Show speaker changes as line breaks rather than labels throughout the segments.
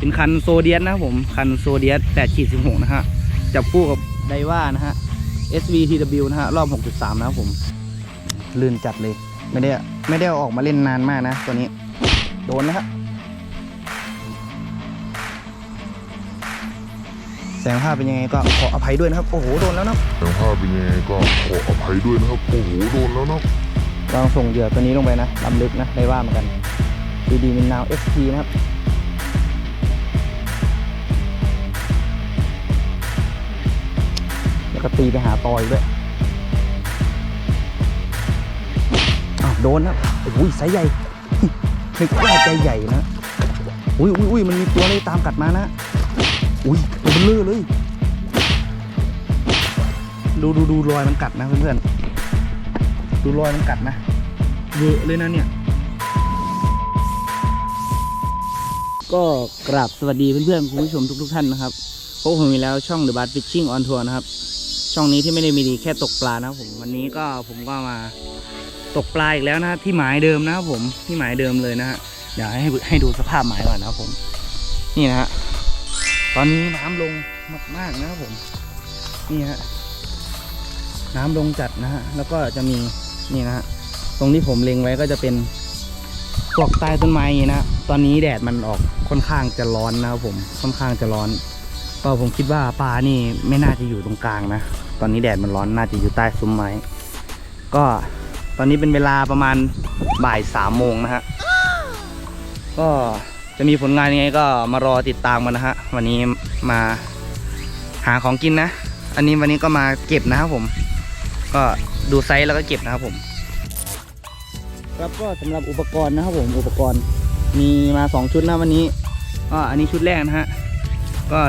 เป็นคันโซเดียสนะครับผม คันโซเดียส8ขีด16 นะฮะ จับคู่กับไดว่านะฮะ SVTW นะฮะ รอบ 6.3 นะครับผม ลื่นจัดเลย ไม่ได้ไม่ได้เอาออกมาเล่นนานมากนะ ตัวนี้ โดนแล้วครับแสงภาพเป็นยังไงก็ขออภัยด้วยนะครับ โอ้โห โดนแล้วนะ
แต่ภาพเป็นยังไงก็ขออภัยด้วยนะครับ โอ้โห โดนแล้วนะ
ลองส่งเหยื่อตัวนี้ลงไปนะลำลึกนะได้ว่าเหมือนกัน ดีดีมินนาว SP นะครับ แล้วก็ตีไปหาตอยด้วยอ้าวโดนนะโอ้ยไซส์ใหญ่นึกว่าใจใหญ่นะอุ้ยอุ้ยอุ้ยมันมีตัวอะไรตามกัดมานะ อุ้ยตัวเบลอเลย ดูดูดูรอยมันกัดนะเพื่อนๆ ดูรอยมันกัดนะเวอะเลยนะเนี่ย ก็กราบสวัสดีเพื่อนๆคุณผู้ชมทุกๆท่านนะครับพบผมอีกแล้วช่อง The Bad Fishing on Tour นะครับ ช่องนี้ที่ไม่ได้มีดีแค่ตกปลานะครับผมวันนี้ก็ผมก็มาตกปลาอีกแล้วนะที่หมายเดิมนะครับผมที่หมายเดิมเลยนะฮะเดี๋ยวให้ให้ดูสภาพหมายก่อนนะครับผม นี่นะฮะตอนนี้น้ำลงมากๆนะครับผม นี่ฮะน้ำลงจัดนะฮะแล้วก็จะมีนี่นะฮะตรงที่ผมเล็งไว้ก็จะเป็นปลอกใต้ต้นไม้นี่นะตอนนี้แดดมันออกค่อนข้างจะร้อนนะครับผมค่อนข้างจะร้อน ก็ผมคิดว่าปลานี่ไม่น่าจะอยู่ตรงกลางนะ ตอนนี้แดดมันร้อนน่าจะอยู่ใต้ซุ้มไม้ก็ตอนนี้เป็นเวลาประมาณบ่ายสามโมงนะฮะ ก็จะมีผลงานยังไงก็มารอติดตามกันนะฮะ วันนี้มาหาของกินนะ อันนี้วันนี้ก็มาเก็บนะครับผม ก็ดูไซส์แล้วก็เก็บนะครับผม ครับก็สำหรับอุปกรณ์นะครับผมอุปกรณ์มีมาสองชุดนะวันนี้ก็อันนี้ชุดแรกนะฮะ ก็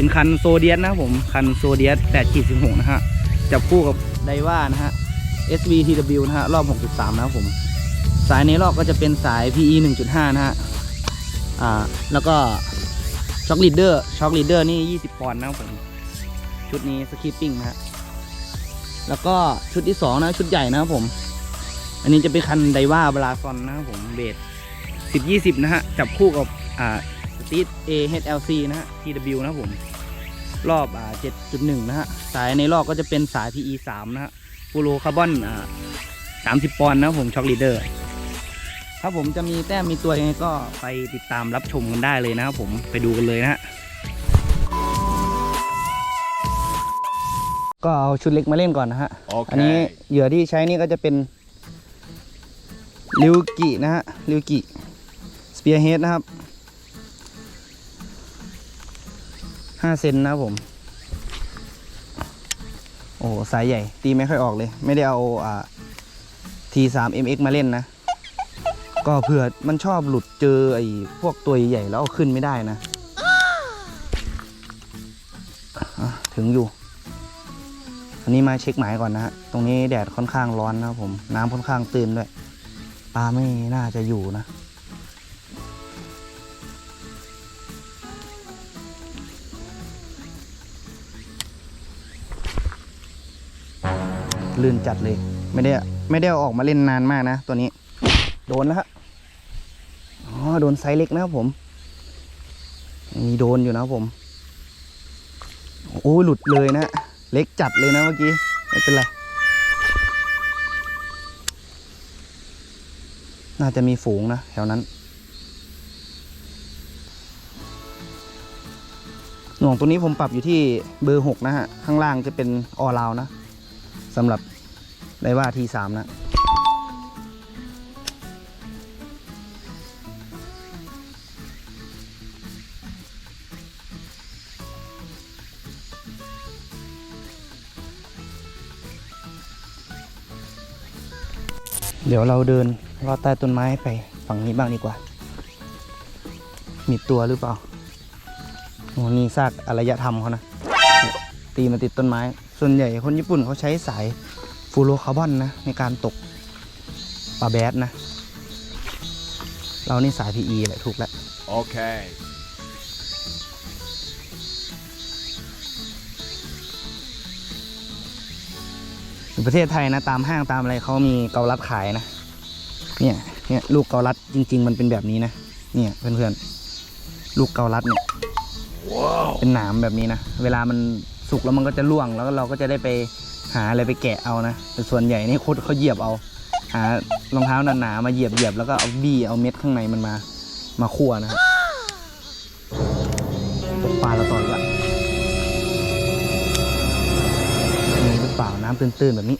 เป็นคันโซเดียสนะครับผมคันโซเดียส8ขีด16 นะฮะ จับคู่กับไดว่านะฮะ SVTW นะฮะ รอบ 6.3 นะครับผม สายในรอบก็จะเป็นสาย PE 1.5 นะฮะ อ่า แล้วก็ช็อคลีดเดอร์ช็อคลีดเดอร์นี่ 20 ปอนด์นะครับผม ชุดนี้สคีปปิ้งนะฮะ แล้วก็ชุดที่สองนะ ชุดใหญ่นะครับผม อันนี้จะเป็นคันไดว่าบลาซอนนะครับผมเบสสิบยี่สิบนะฮะ จับคู่กับ อ่าสตีท AHLC นะฮะ TW นะครับผม รอบอ่าเจ็ดจุดหนึ่งนะฮะ สายในรอบก็จะเป็นสาย PE สามนะฮะฟูโรคาร์บอนอ่าสามสิบปอนด์นะครับผมช็อกลีเดอร์ถ้าผมจะมีแต้มมีตัวยังไงก็ไปติดตามรับชมกันได้เลยนะครับผมไปดูกันเลยนะฮะก็เอาชุดเล็กมาเล่นก่อนนะฮะอันนี้เหยื่อที่ใช้นี่ก็จะเป็นริวกินะฮะริวกิสเปียร์เฮดนะครับ ห้าเซนนะผม โอ้สายใหญ่ ตีไม่ค่อยออกเลย ไม่ได้เอาอ่า T3 MX มาเล่นนะ ก็เผื่อมันชอบหลุดเจอไอ้พวกตัวใหญ่แล้วเอาขึ้นไม่ได้นะะถึงอยู่ อันนี้มาเช็คหมายก่อนนะฮะ ตรงนี้แดดค่อนข้างร้อนนะผม น้ำค่อนข้างตื้นด้วย ปลาไม่น่าจะอยู่นะ ลื่นจัดเลย ไม่ได้ไม่ได้ออกมาเล่นนานมากนะ ตัวนี้ โดนแล้วฮะอ๋อโดนไซส์เล็กนะครับผมมีโดนอยู่นะครับผมโอ้ยหลุดเลยนะ เล็กจัดเลยนะเมื่อกี้ ไม่เป็นไร น่าจะมีฝูงนะ แถวนั้นหน่วงตัวนี้ผมปรับอยู่ที่เบอร์ 6 นะฮะ ข้างล่างจะเป็นออราวนะสำหรับ ได้ว่าทีสามนะเดี๋ยวเราเดินลอดใต้ต้นไม้ไปฝั่งนี้บ้างดีกว่า มีตัวหรือเปล่าโอ้นี่ซากอารยธรรมเขานะ ตีมาติดต้นไม้ ส่วนใหญ่คนญี่ปุ่นเขาใช้สาย ฟูโรคาร์บอนนะในการตกปลาแบดนะ เรานี่สาย PE แหละถูกแล้ว
Okay.
อยู่ประเทศไทยนะ ตามห้างตามอะไรเขามีเกาลัดขายนะ เนี่ยเนี่ยลูกเกาลัดจริง ๆ มันเป็นแบบนี้นะ เนี่ยเพื่อนๆ ลูกเกาลัดเนี่ยเป็นหนามแบบนี้นะ เวลามันสุกแล้วมันก็จะร่วงแล้วก็เราก็จะได้ไป หาอะไรไปแกะเอานะ แต่ส่วนใหญ่นี่โคตรเขาเหยียบเอา หารองเท้าหนาๆมาเหยียบเหยียบแล้วก็เอาบี้เอาเม็ดข้างในมันมา มาคั่วนะครับตกปลาเราต่อดีกว่ามีหรือเปล่าน้ำตื้นๆแบบนี้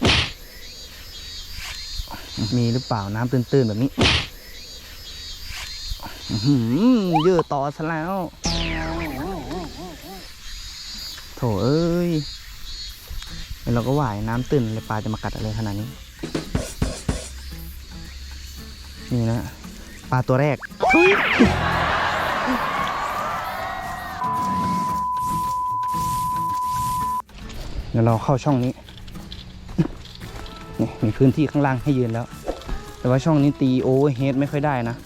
มีหรือเปล่าน้ำตื้นๆแบบนี้หือเยอะต่อซะแล้ว โถเอ้ย แล้วเราก็ว่ายน้ำตื้นเลยปลาจะมากัดอะไรขนาดนี้ นี่นะปลาตัวแรกทุยเดี๋ยวเราเข้าช่องนี้นี่มีพื้นที่ข้างล่างให้ยืนแล้ว แต่ว่าช่องนี้ตีโอเวอร์เฮดไม่ค่อยได้นะ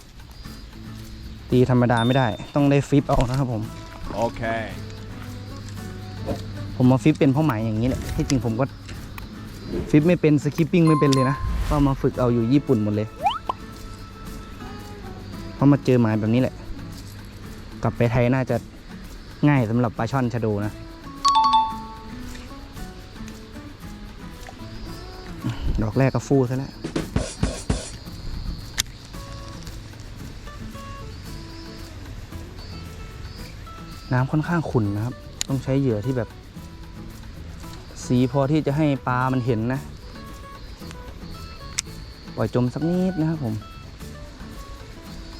ตีธรรมดาไม่ได้ ต้องได้ฟิปเอานะครับผม
Okay.
ผมมาฟิปเป็นเป้าหมายอย่างนี้แหละที่จริงผมก็ฟิปไม่เป็นสคิปปิ้งไม่เป็นเลยนะก็มาฝึกเอาอยู่ญี่ปุ่นหมดเลยเพราะมาเจอหมายแบบนี้แหละ กลับไปไทยน่าจะง่ายสำหรับปลาช่อนชะโดนะดอกแรกก็ฟูซะแล้วน้ำค่อนข้างขุ่นนะครับ ต้องใช้เหยื่อที่แบบ สีพอที่จะให้ปลามันเห็นนะ ปล่อยจมสักนิดนะครับผม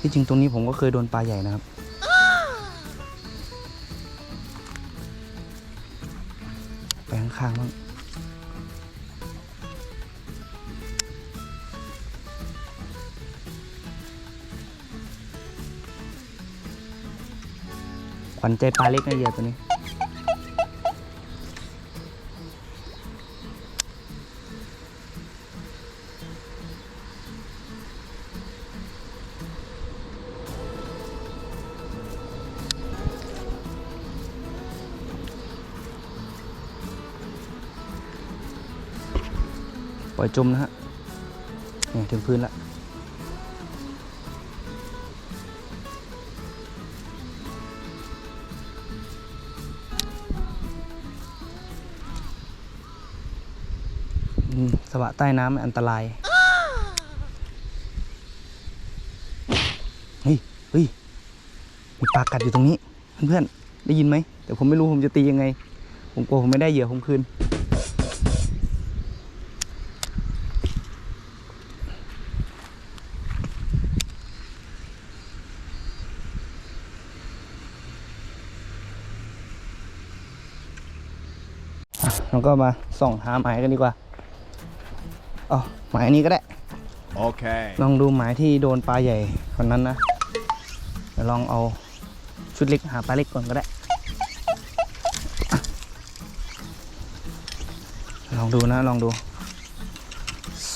ที่จริงตรงนี้ผมก็เคยโดนปลาใหญ่นะครับ ไปข้างๆบ้างขวัญใจปลาเล็กนะเหยื่อตัวนี้ ล่อยจมนะฮะนี่ถึงพื้นละสวะใต้น้ำอันตราย เฮ้ย เฮ้ย มีปลากัดอยู่ตรงนี้ เพื่อนๆ ได้ยินไหม แต่ผมไม่รู้ผมจะตียังไง ผมกลัวผมไม่ได้เหยื่อผมคืน อะเราก็มาส่องหาหมายกันดีกว่าอ๋อหมายอันนี้ก็ได้
Okay.
ลองดูหมายที่โดนปลาใหญ่คนนั้นนะเดี๋ยวลองเอาชุดเล็กหาปลาเล็กก่อนก็ได้อะลองดูนะลองดู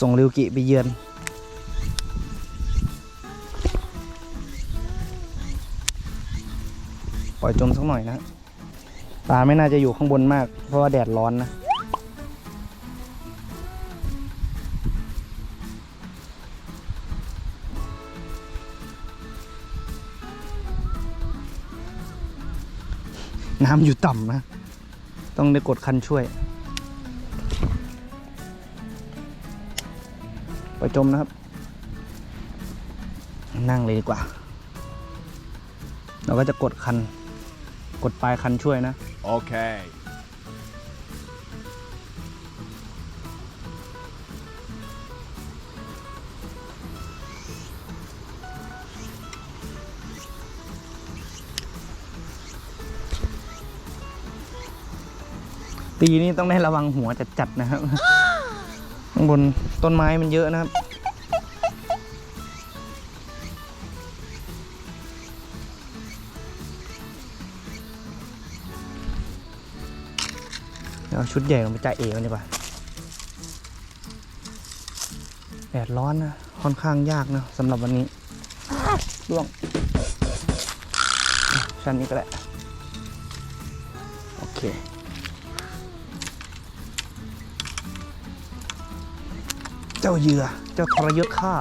ส่งริวกิไปเยือนปล่อยจมสักหน่อยนะ ปลาไม่น่าจะอยู่ข้างบนมาก เพราะว่าแดดร้อนนะ น้ำอยู่ต่ำนะ ต้องได้กดคันช่วยปจมนะครับ นั่งเลยดีกว่า เราก็จะกดคัน กดปลายคันช่วยนะ
Okay.
ตีนี่ต้องได้ระวังหัวจัดๆนะครับ ข้างบนต้นไม้มันเยอะนะครับ เอาชุดใหญ่ลงไปจ่าเอกันดีกว่าแดดร้อนนะ ค่อนข้างยากนะสำหรับวันนี้ล่วง ชั้นนี้ก็ได้ โอเคเจ้าเหยื่อเจ้าทรยศข้า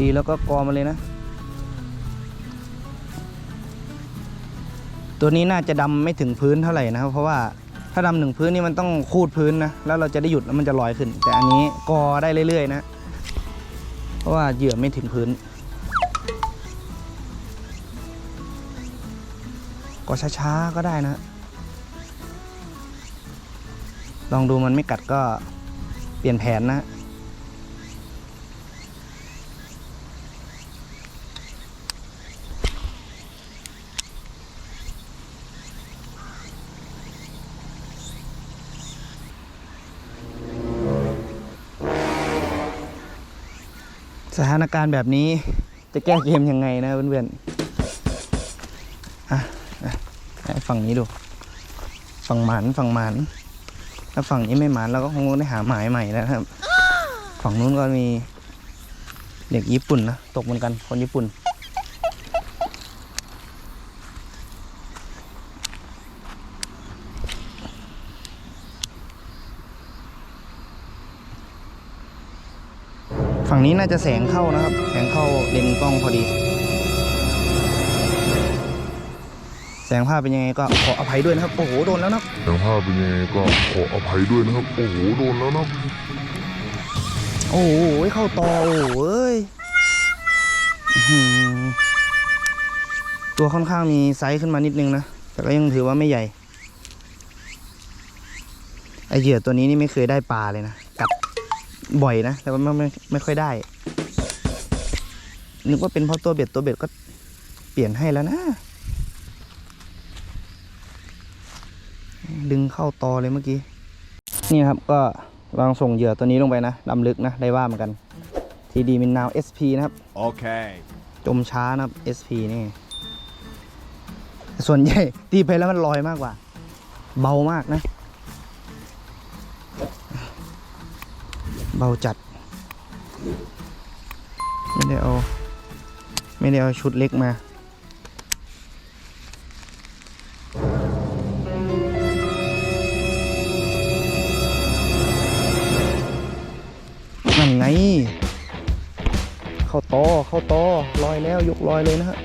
ตีแล้วก็กอมาเลยนะ ตัวนี้น่าจะดำไม่ถึงพื้นเท่าไหร่นะครับ เพราะว่าถ้าดำถึงพื้นนี่มันต้องคูดพื้นนะแล้วเราจะได้หยุดแล้วมันจะลอยขึ้น แต่อันนี้กอได้เรื่อยๆ นะ เพราะว่าเหยื่อไม่ถึงพื้น ก็ช้าๆก็ได้นะ ลองดูมันไม่กัดก็เปลี่ยนแผนนะ สถานการณ์แบบนี้จะแก้เกมยังไงนะเพื่อนๆอะฝั่งนี้ดู ฝั่งหมันฝั่งหมันถ้าฝั่งนี้ไม่หมันเราก็คงได้หาหมายใหม่แล้วนะครับ ฝั่งนู้นก็มีเด็กญี่ปุ่นนะ ตกเหมือนกันคนญี่ปุ่น งนี้น่าจะแสงเข้านะครับ แสงเข้าเลนส์กล้องพอดี แสงภาพเป็นยังไงก็ขออภัยด้วยนะครับ โอ้โห โดนแล้วนะ
อย่างภาพเป็นยังไงก็ขออภัยด้วยนะครับ โอ้โห โดนแล้วนะ
โอ้โห เข้าตอโอ้โหเอ้ยอื้อหือตัวค่อนข้างมีไซส์ขึ้นมานิดนึงนะ แต่ก็ยังถือว่าไม่ใหญ่ ไอเหยื่อตัวนี้นี่ไม่เคยได้ปลาเลยนะกัด บ่อยนะ แต่ว่าไม่ไม่ไม่ค่อยได้ นึกว่าเป็นเพราะตัวเบ็ดตัวเบ็ดก็เปลี่ยนให้แล้วนะ ดึงเข้าตอเลยเมื่อกี้ นี่ครับก็ลองส่งเหยื่อตัวนี้ลงไปนะดำลึกนะได้ว่าเหมือนกันทีดีมินนาว SP นะครับ
Okay.
จมช้านะครับ SP นี่ ส่วนใหญ่ตีไปแล้วมันลอยมากกว่า เบามากนะ เบาจัด ไม่ได้เอา ไม่ได้เอาชุดเล็กมานั่นไง เข้าตอเข้าตอลอยแล้วยกลอยเลยนะฮะ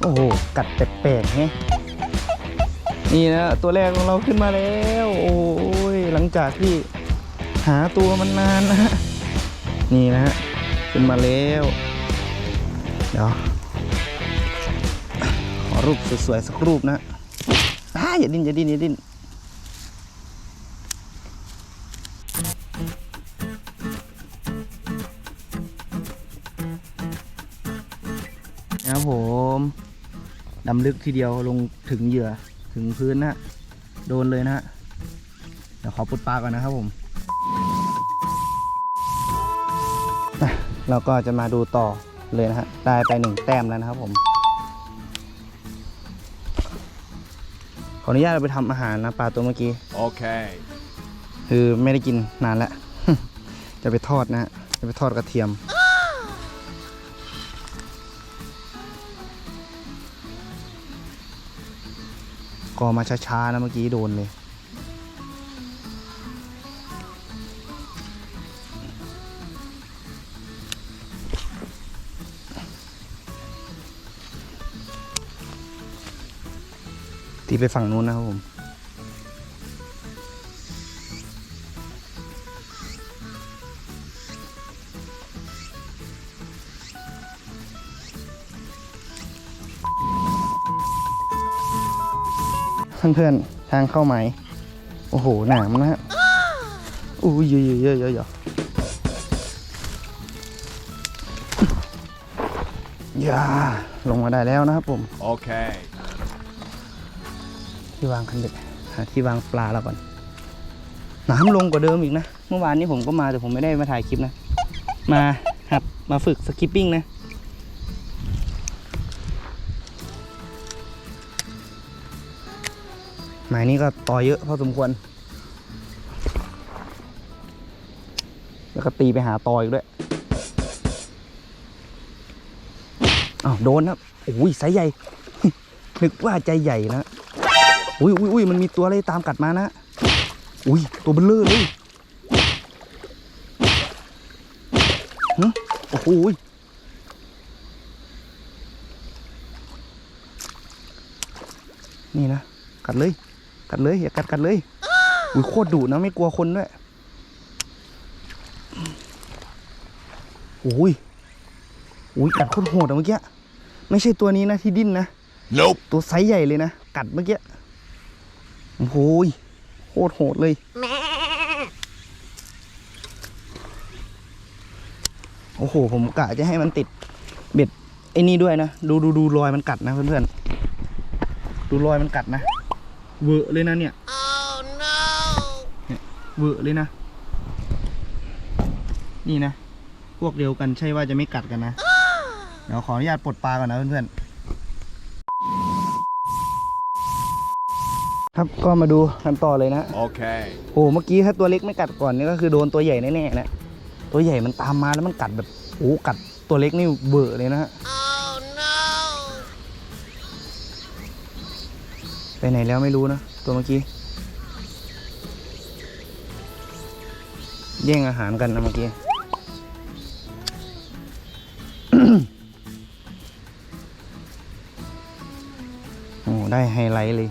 โอ้โห กัดแปลกๆไงนี่นะ ตัวแรกของเราขึ้นมาแล้ว โอ้ยหลังจากที่ หาตัวมันนานนะฮะนี่นะฮะขึ้นมาแล้วเดี๋ยวขอรูปสวยๆสักรูปนะอ้าอย่าดิ้นอย่าดิ้นอย่าดิ้นนะครับผมดำลึกทีเดียวลงถึงเหยื่อถึงพื้นนะฮะโดนเลยนะฮะเดี๋ยวขอปุดปลาก่อนนะครับผม เราก็จะมาดูต่อเลยนะฮะได้ไปหนึ่งแต้มแล้วนะครับผมขออนุญาตเอาไปทำอาหารนะปลาตัวเมื่อกี้
Okay.
คือไม่ได้กินนานแล้ว จะไปทอดนะฮะจะไปทอดกระเทียม ก็มาช้าๆนะเมื่อกี้โดนเลย ไปฝั่งนู้นนะครับผม เพื่อนๆ ทางเข้าไหม โอ้โห หนามนะฮะอู้ยเยอะๆเยอะเยอะๆอย่าลงมาได้แล้วนะครับผม
Okay.
ที่วางคันเด็ดหาที่วางปลาแล้วก่อนน้ำลงกว่าเดิมอีกนะ เมื่อวานนี้ผมก็มาแต่ผมไม่ได้มาถ่ายคลิปนะ มาหัดมาฝึกสกิปปิ้งนะ หมายนี้ก็ต่อเยอะพอสมควร แล้วก็ตีไปหาต่ออีกด้วย อ้าวโดนครับโอ้ยไซส์ใหญ่นึกว่าใจใหญ่นะ อุ้ยอุ้ยอุ้ยมันมีตัวอะไรตามกัดมานะ อุ้ยตัวเบลเลอร์เลยหึโอ้โหนี่นะ กัดเลย กัดเลยอย่ากัดกัดเลย อุ้ยโคตรดุนะไม่กลัวคนด้วยอุ้ยอุ้ยกัดโคตรโหดเมื่อกี้ ไม่ใช่ตัวนี้นะที่ดิ้นนะ
nope.
ตัวไซส์ใหญ่เลยนะ กัดเมื่อกี้ โอ้โหยโคตรโหดเลยโอ้โห ผมกะจะให้มันติดเบ็ดไอ้นี่ด้วยนะ ดูดูดูรอยมันกัดนะเพื่อนๆ ดูรอยมันกัดนะ เวอะเลยนะเนี่ยเนี่ยเวอะเลยนะ นี่นะ พวกเดียวกันใช่ว่าจะไม่กัดกันนะ เดี๋ยวขออนุญาตปลดปลาก่อนนะเพื่อนๆ ครับก็มาดูกันต่อเลยนะ
Okay
โอ้เมื่อกี้ถ้าตัวเล็กไม่กัดก่อนนี่ก็คือโดนตัวใหญ่แน่ๆนะตัวใหญ่มันตามมาแล้วมันกัดแบบโอ้กัดตัวเล็กนี่เบอะเลยนะฮะไปไหนแล้วไม่รู้นะตัวเมื่อกี้แย่งอาหารกันนะเมื่อกี้โอ้ได้ไฮไลท์เลย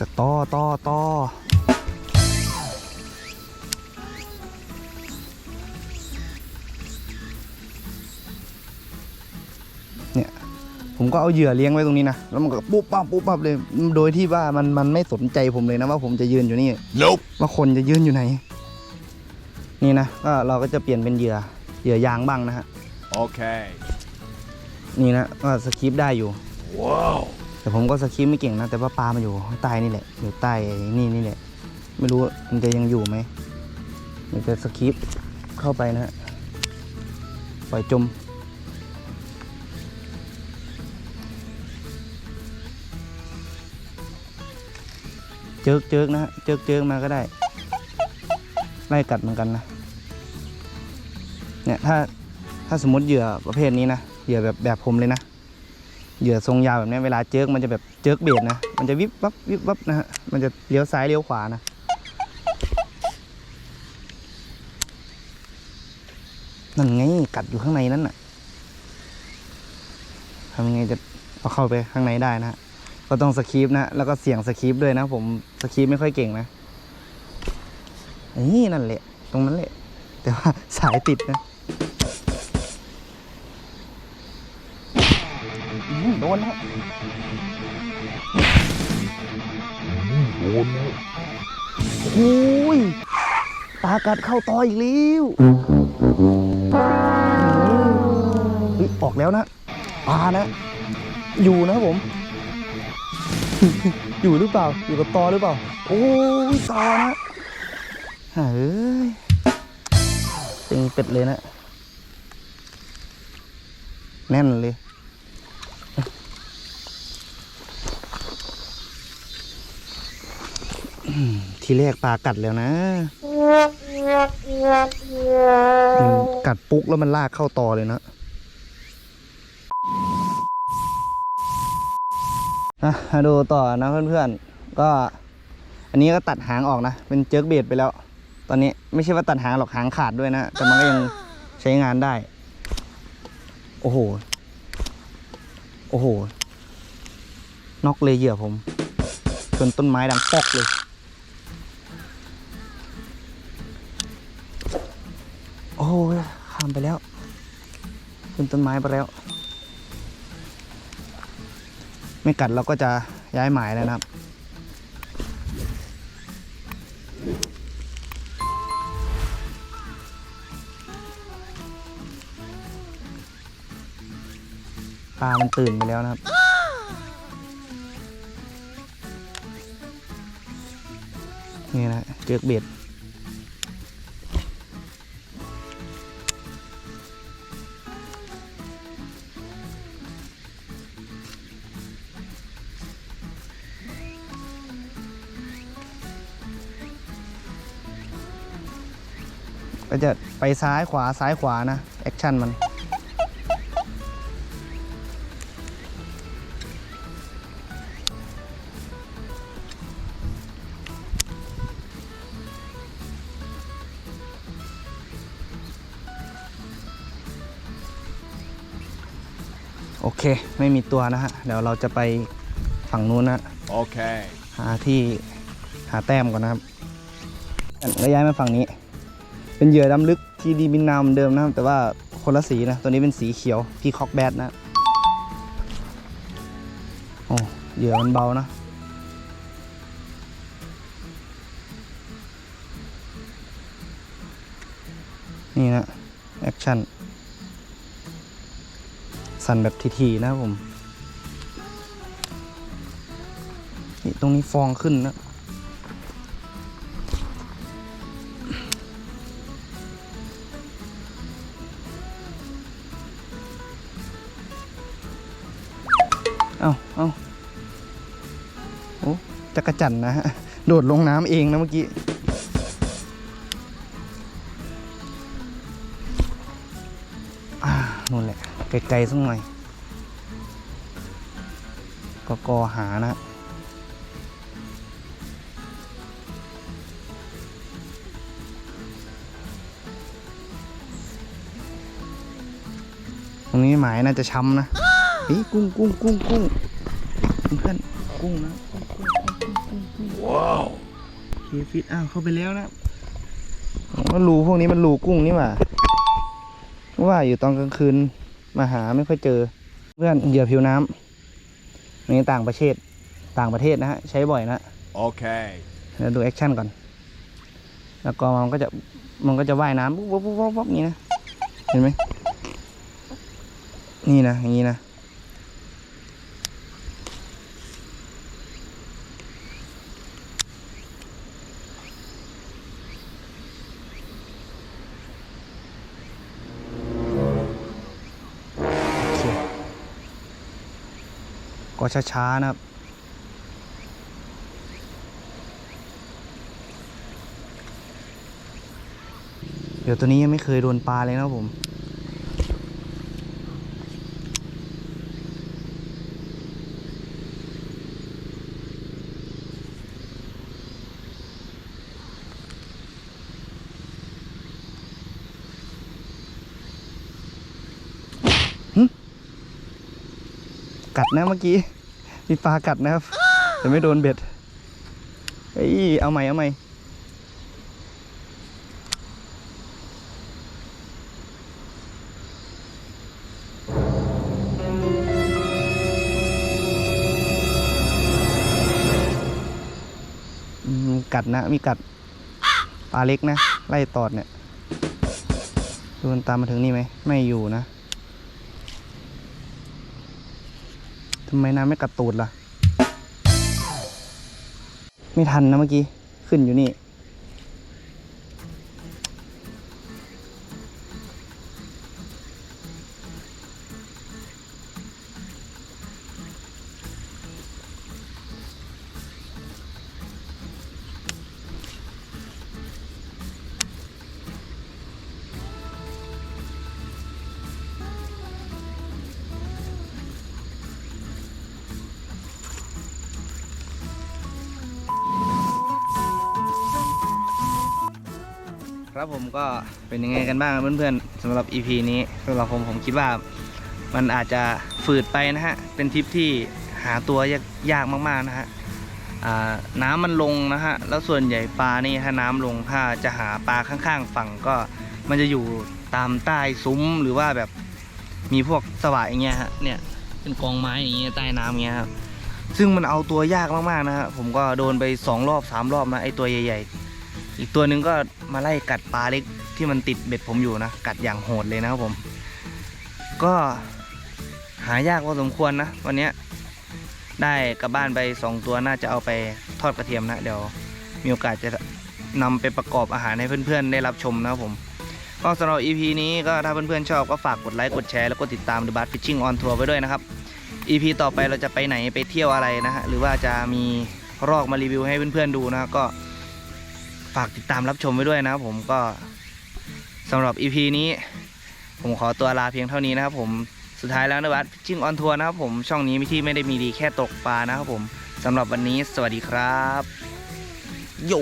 จะต่อต่อต่อเนี่ยผมก็เอาเหยื่อเลี้ยงไว้ตรงนี้นะ แล้วมันก็ปุ๊บปั๊บปุ๊บปั๊บเลย โดยที่ว่ามันมันไม่สนใจผมเลยนะว่าผมจะยืนอยู่นี่
Nope
ว่าคนจะยืนอยู่ไหน นี่นะก็เราก็จะเปลี่ยนเป็นเหยื่อเหยื่อยางบ้างนะฮะ
Okay
นี่นะก็สคริปต์ได้อยู่
Wow
แต่ผมก็สคริปไม่เก่งนะ แต่ว่าปลามันอยู่ใต้นี่แหละ อยู่ใต้นี่นี่แหละ ไม่รู้มันจะยังอยู่ไหมเดี๋ยวจะสคริปเข้าไปนะฮะปล่อยจม เจิกเจิกนะฮะเจิกเจิกมาก็ได้ ไล่กัดเหมือนกันนะ เนี่ยถ้าถ้าสมมติเหยื่อประเภทนี้นะ เหยื่อแบบแบบผมเลยนะ เหยื่อทรงยาวแบบนี้เวลาเจิกมันจะแบบเจิกเบียดนะ มันจะวิบวับวิบวับนะฮะ มันจะเลี้ยวซ้ายเลี้ยวขวานะ นั่นไงกัดอยู่ข้างในนั้นน่ะทำยังไงจะเอาเข้าไปข้างในได้นะฮะก็ต้องสคริปต์นะ แล้วก็เสียงสคริปต์ด้วยนะ ผมสคริปต์ไม่ค่อยเก่งนะนี่นั่นแหละ ตรงนั้นแหละ แต่ว่าสายติดนะ โดนนะ
โดนนะ
โอ้ยปลากัดเข้าต่ออีกแล้วเฮ้ยออกแล้วนะปลานะ อยู่นะผม อยู่หรือเปล่า อยู่กับตอหรือเปล่า โอ้ยตอนะเฮ้ยเต็งเป็ดเลยนะ แน่นเลย อืม ทีแรกปลากัดแล้วนะ กัดปุ๊กแล้วมันลากเข้าตอเลยนะอะมาดูต่อนะเพื่อนๆ ก็อันนี้ก็ตัดหางออกนะ เป็นเจิร์กเบดไปแล้ว ตอนนี้ไม่ใช่ว่าตัดหางหรอกหางขาดด้วยนะ แต่มันก็ยังใช้งานได้ โอ้โห โอ้โหนอกเลยเหยื่อผมจนต้นไม้ดังปอกเลยามไปแล้ว ขึ้นต้นไม้ไปแล้ว ไม่กัดเราก็จะย้ายหมายแล้วนะครับ ปลา มันตื่นไปแล้วนะครับนี่นะเจือกเบ็ด ก็จะไปซ้ายขวาซ้ายขวานะแอคชั่นมันอโอเค ไม่มีตัวนะฮะ เดี๋ยวเราจะไปฝั่งนู้นนะ
Okay.
หาที่หาแต้มก่อนนะครับแล้วย้ายมาฝั่งนี้ เป็นเหยื่อดำลึกที่ดีบินนามเหมือนเดิมนะครับ แต่ว่าคนละสีนะ ตัวนี้เป็นสีเขียวพีคอกแบดนะโอ้เหยื่อมันเบานะนี่นะ แอคชั่น สั่นแบบทีๆนะครับผม นี่ตรงนี้ฟองขึ้นนะ จักรจันนะฮะ โดดลงน้ำเองนะเมื่อกี้ อ่านู่นแหละ ไกลๆสักหน่อยก็กอหานะตรงนี้หมายน่าจะช้ำนะเฮ้ยกุ้งกุ้งกุ้งกุ้งเพื่อนกุ้งนะ ว้าวเคฟิตอ้าวเข้าไปแล้วนะว่ารูพวกนี้มันรูกุ้งนี่หว่าว่าอยู่ตอนกลางคืนมาหาไม่ค่อยเจอ เพื่อนเหยื่อผิวน้ำในต่างประเทศต่างประเทศนะฮะใช้บ่อยนะ
Okay.
เดี๋ยวดูแอคชั่นก่อน แล้วก็มันก็จะมันก็จะว่ายน้ำปุ๊บปุ๊บปุ๊บปุ๊บปุ๊บนี่นะเห็นไหมนี่นะอย่างนี้นะ ก็ช้าๆนะครับ เดี๋ยวตัวนี้ยังไม่เคยโดนปลาเลยนะผม นะเมื่อกี้ มีปลากัดนะครับ แต่ไม่โดนเบ็ดเฮ้ยเอาใหม่เอาใหม่กัดนะ มีกัดปลาเล็กนะ ไล่ตอดเนี่ย ดูมันตามมาถึงนี่ไหม ไม่อยู่นะ ทำไมน้ำไม่กัดตูดล่ะ ไม่ทันนะเมื่อกี้ ขึ้นอยู่นี่ ครับผมก็เป็นยังไงกันบ้างเพื่อนๆสำหรับ EP นี้สำหรับผมผมคิดว่ามันอาจจะฝืดไปนะฮะ เป็นทริปที่หาตัวยากยากมากๆนะฮะน้ำมันลงนะฮะ แล้วส่วนใหญ่ปลานี่ถ้าน้ำลงถ้าจะหาปลาข้างๆ ฝั่งก็มันจะอยู่ตามใต้ซุ้มหรือว่าแบบมีพวกสวายอย่างเงี้ยฮะเนี่ยเป็นกองไม้อย่างเงี้ยใต้น้ำเงี้ยครับซึ่งมันเอาตัวยากมากๆนะฮะผมก็โดนไปสองรอบสามรอบนะไอตัวใหญ่ๆ อีกตัวหนึ่งก็มาไล่กัดปลาเล็กที่มันติดเบ็ดผมอยู่นะ กัดอย่างโหดเลยนะครับผม ก็หายากพอสมควรนะ วันนี้ได้กลับบ้านไปสองตัวน่าจะเอาไปทอดกระเทียมนะ เดี๋ยวมีโอกาสจะนำไปประกอบอาหารให้เพื่อนๆ ได้รับชมนะครับผมก็สำหรับ EP นี้ก็ถ้าเพื่อนๆชอบก็ฝากกดไลค์กดแชร์แล้วก็ติดตาม The Bart Fishing on Tour ไปด้วยนะครับ EP ต่อไปเราจะไปไหนไปเที่ยวอะไรนะฮะหรือว่าจะมีรอกมารีวิวให้เพื่อนๆดูนะก็ ฝากติดตามรับชมไว้ด้วยนะครับผมก็สำหรับ EP นี้ ผมขอตัวลาเพียงเท่านี้นะครับผมสุดท้ายแล้วนะบัสจิ้งออนทัวร์นะครับผมช่องนี้ที่ไม่ได้มีดีแค่ตกปลานะครับผมสำหรับวันนี้สวัสดีครับโย